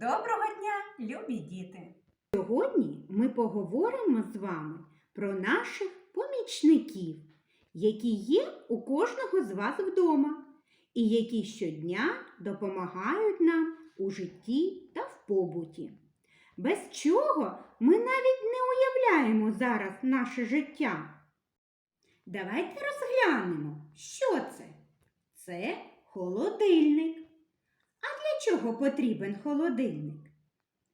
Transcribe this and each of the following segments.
Доброго дня, любі діти! Сьогодні ми поговоримо з вами про наших помічників, які є у кожного з вас вдома, і які щодня допомагають нам у житті та в побуті. Без чого ми навіть не уявляємо зараз наше життя. Давайте розглянемо, що це? Це холодильник. Чого потрібен холодильник?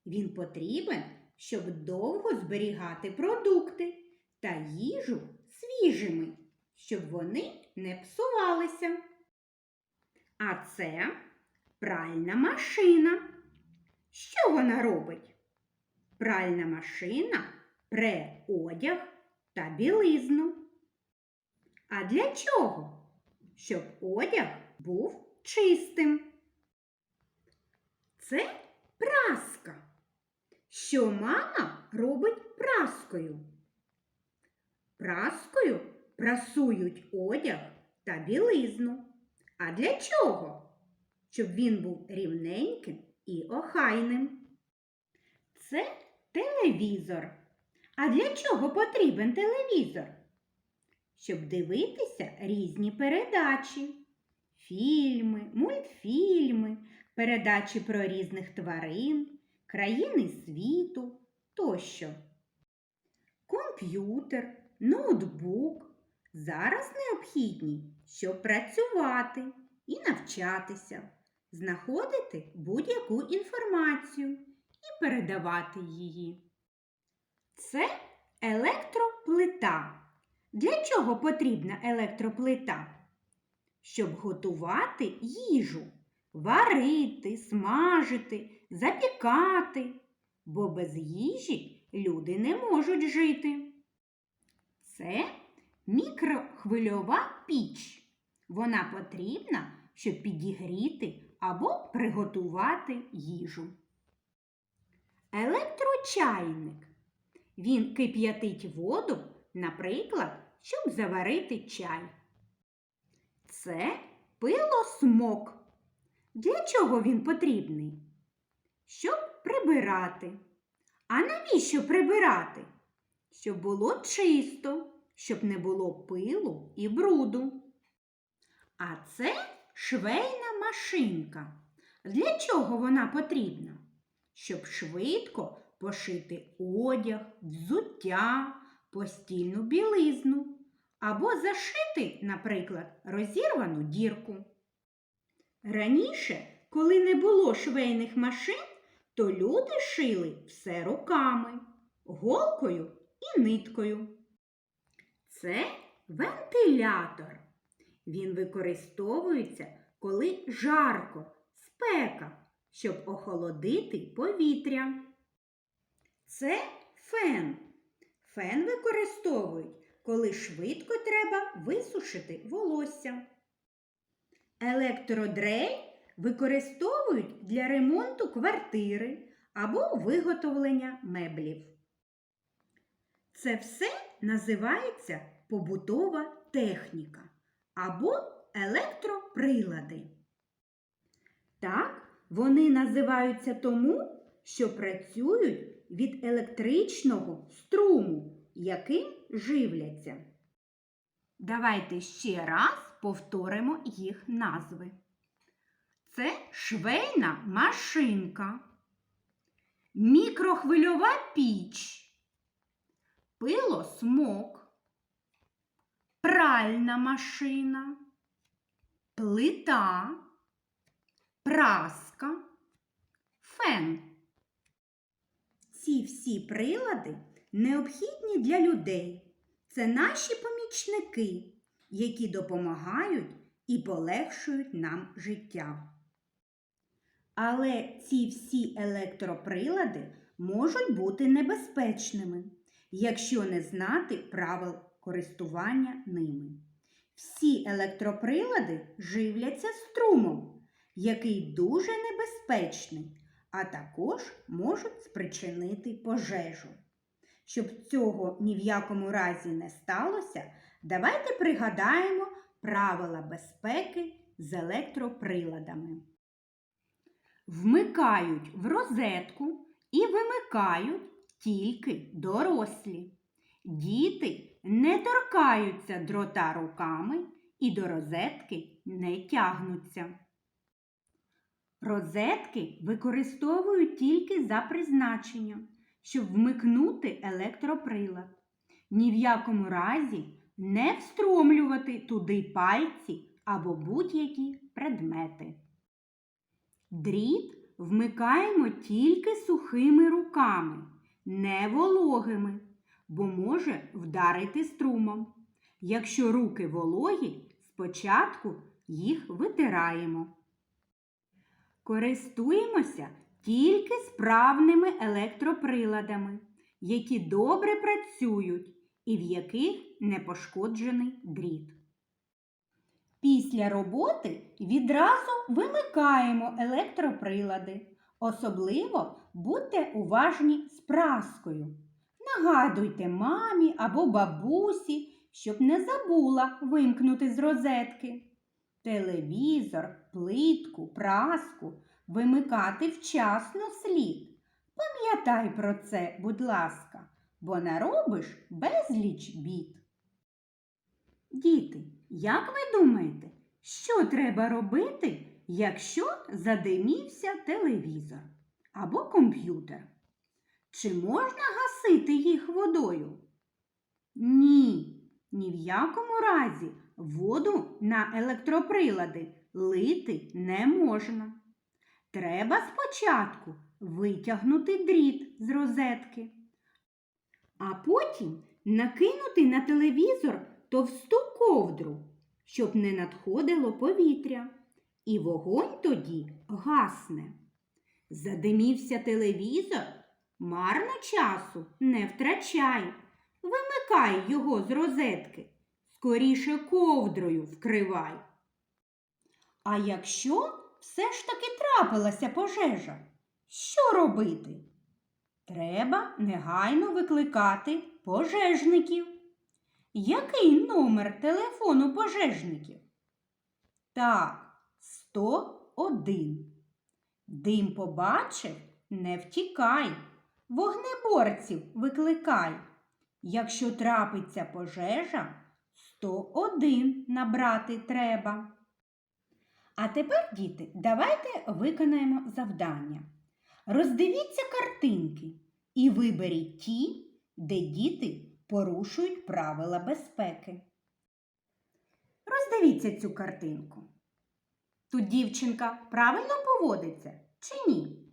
Він потрібен, щоб довго зберігати продукти та їжу свіжими, щоб вони не псувалися. А це пральна машина. Що вона робить? Пральна машина пре одяг та білизну. А для чого? Щоб одяг був чистим. Це праска. Що мама робить праскою? Праскою прасують одяг та білизну. А для чого? Щоб він був рівненьким і охайним. Це телевізор. А для чого потрібен телевізор? Щоб дивитися різні передачі, фільми, мультфільми, передачі про різних тварин, країни світу тощо. Комп'ютер, ноутбук зараз необхідні, щоб працювати і навчатися, знаходити будь-яку інформацію і передавати її. Це електроплита. Для чого потрібна електроплита? Щоб готувати їжу варити, смажити, запікати, бо без їжі люди не можуть жити. Це мікрохвильова піч. Вона потрібна, щоб підігріти або приготувати їжу. Електрочайник. Він кип'ятить воду, наприклад, щоб заварити чай. Це пилосмок. Для чого він потрібний? Щоб прибирати. А навіщо прибирати? Щоб було чисто, щоб не було пилу і бруду. А це швейна машинка. Для чого вона потрібна? Щоб швидко пошити одяг, взуття, постільну білизну або зашити, наприклад, розірвану дірку. Раніше, коли не було швейних машин, то люди шили все руками, голкою і ниткою. Це вентилятор. Він використовується, коли жарко, спека, щоб охолодити повітря. Це фен. Фен використовують, коли швидко треба висушити волосся. Електродрель використовують для ремонту квартири або виготовлення меблів. Це все називається побутова техніка або електроприлади. Так, вони називаються тому, що працюють від електричного струму, яким живляться. Давайте ще раз повторимо їх назви. Це швейна машинка, мікрохвильова піч, пилосмок, пральна машина, плита, праска, фен. Ці всі прилади необхідні для людей. Це наші помічники, які допомагають і полегшують нам життя. Але ці всі електроприлади можуть бути небезпечними, якщо не знати правил користування ними. Всі електроприлади живляться струмом, який дуже небезпечний, а також можуть спричинити пожежу. Щоб цього ні в якому разі не сталося, давайте пригадаємо правила безпеки з електроприладами. вмикають в розетку і вимикають тільки дорослі. Діти не торкаються дрота руками і до розетки не тягнуться. Розетки використовують тільки за призначенням, щоб вмикнути електроприлад. Ні в якому разі не встромлювати туди пальці або будь-які предмети. Дріт вмикаємо тільки сухими руками, не вологими, бо може вдарити струмом. Якщо руки вологі, спочатку їх витираємо. Користуємося тільки справними електроприладами, які добре працюють і в яких не пошкоджений дріт. Після роботи відразу вимикаємо електроприлади. Особливо будьте уважні з праскою. Нагадуйте мамі або бабусі, щоб не забула вимкнути з розетки. Телевізор, плитку, праску вимикати вчасно слід. Пам'ятай про це, будь ласка, бо наробиш безліч бід. Діти, як ви думаєте, що треба робити, якщо задимівся телевізор або комп'ютер? Чи можна гасити їх водою? Ні, ні в якому разі воду на електроприлади лити не можна. Треба спочатку витягнути дріт з розетки, а потім накинути на телевізор товсту ковдру, щоб не надходило повітря, і вогонь тоді гасне. Задимівся телевізор, марно часу не втрачай, вимикай його з розетки, скоріше ковдрою вкривай. А якщо все ж таки трапилася пожежа, що робити? Треба негайно викликати пожежників. Який номер телефону пожежників? Так, 101. Дим побачив, не втікай. Вогнеборців викликай. Якщо трапиться пожежа, 101 набрати треба. А тепер, діти, давайте виконаємо завдання. Роздивіться картинки і виберіть ті, де діти порушують правила безпеки. Роздивіться цю картинку. Тут дівчинка правильно поводиться чи ні?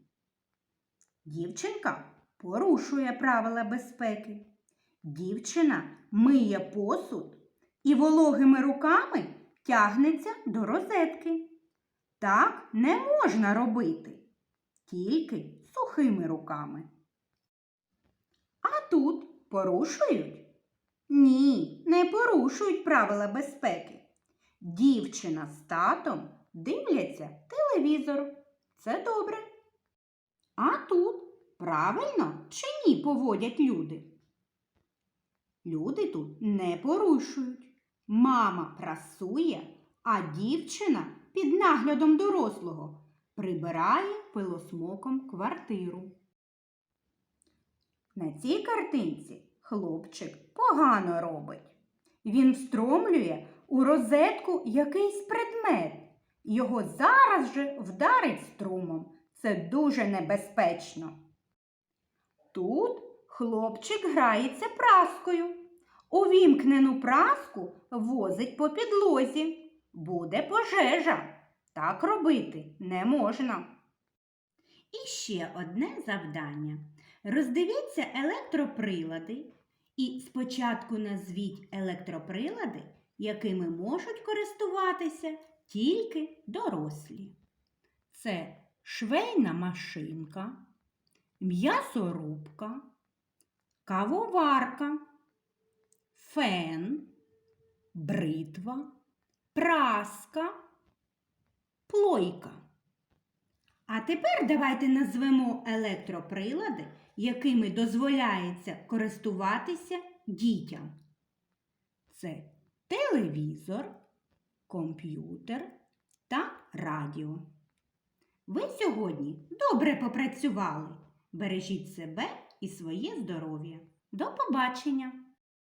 Дівчинка порушує правила безпеки. Дівчина миє посуд і вологими руками тягнеться до розетки. Так не можна робити, тільки сухими руками. А тут порушують? Ні, не порушують правила безпеки. Дівчина з татом дивляться телевізор. Це добре. А тут правильно чи ні поводять люди? Люди тут не порушують. Мама прасує, а дівчина під наглядом дорослого прибирає пилосмоком квартиру. На цій картинці хлопчик погано робить. Він встромлює у розетку якийсь предмет. Його зараз же вдарить струмом. Це дуже небезпечно. Тут хлопчик грається праскою. Увімкнену праску возить по підлозі. Буде пожежа. Так робити не можна. І ще одне завдання. Роздивіться електроприлади і спочатку назвіть електроприлади, якими можуть користуватися тільки дорослі. Це швейна машинка, м'ясорубка, кавоварка, фен, бритва, праска, плойка. А тепер давайте назвемо електроприлади, якими дозволяється користуватися дітям. Це телевізор, комп'ютер та радіо. Ви сьогодні добре попрацювали. Бережіть себе і своє здоров'я. До побачення!